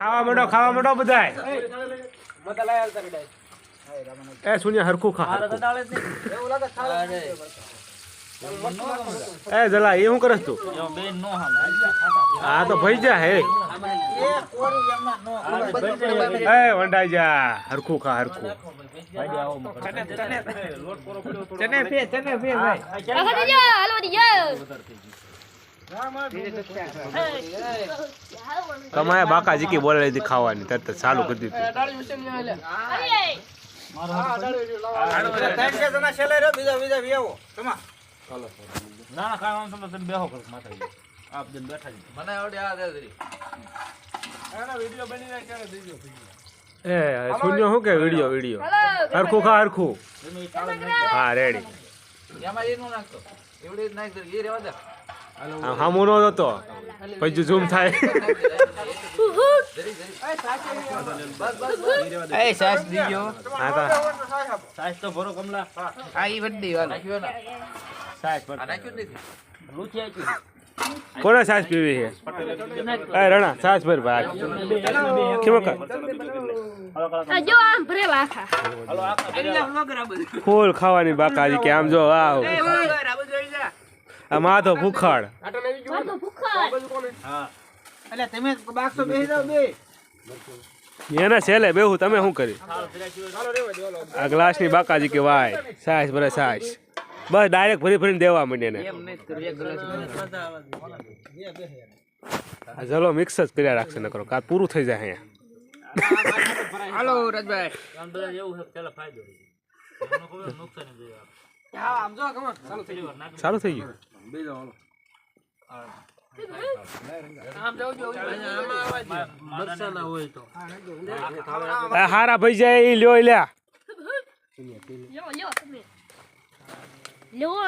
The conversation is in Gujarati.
ખાવા માંડો ખાવા માંડો બધાય. એ સુનિયા હરખું ખા. એ જલા એ શું કરસ તું? હા તો ભાઈ જા હે. એ વંડાઈ જા હરખું ખા હરખું. હાલો દીજો હાલો દીજો કમાયા બાકા જીકી બોલે લીધી ખાવાની તરત ચાલુ કરી દીધું. એ શૂન્ય શું કે વીડિયો વીડિયો? હરખું ખા હરખું. હા રેડી આમ હામું નો હતો પછી ઝૂમ થાય. એ સાસ દીજો. હા તા સાસ તો ભરો કમલા. હા ઈ વડી ને. સાસ પર લૂછી આપ્યું કોને સાસ પીવી છે? એ રણા સાસ ભર ભાઈ કેમ કા? જો આમ ભરેલા આખા. ફૂલ ખાવાની બાકાજી કે આમ જો આવ આ માં તો ભૂખાડ માર ભૂખાડ. હા. એટલે તમે બાક્સો બેસી જાવ બે. એને છેલે બેહું તમે શું કરી આ ગ્લાસની બાકાજી કે વાય? સાસ ભરે સાસ બસ ડાયરેક્ટ ભરી ભરીને દેવા માંડે ને એમ નહીં કરું એક ગ્લાસ આ જલો મિક્સ જ કર્યા રાખશે નકરો કા પૂરું થઈ જાય અહીંયા. હાલો રાજભાઈ. સારું થઈ ગયું. આ હારા ભાઈ જાય લ્યો લ્યા લ્યો લ્યો લ્યો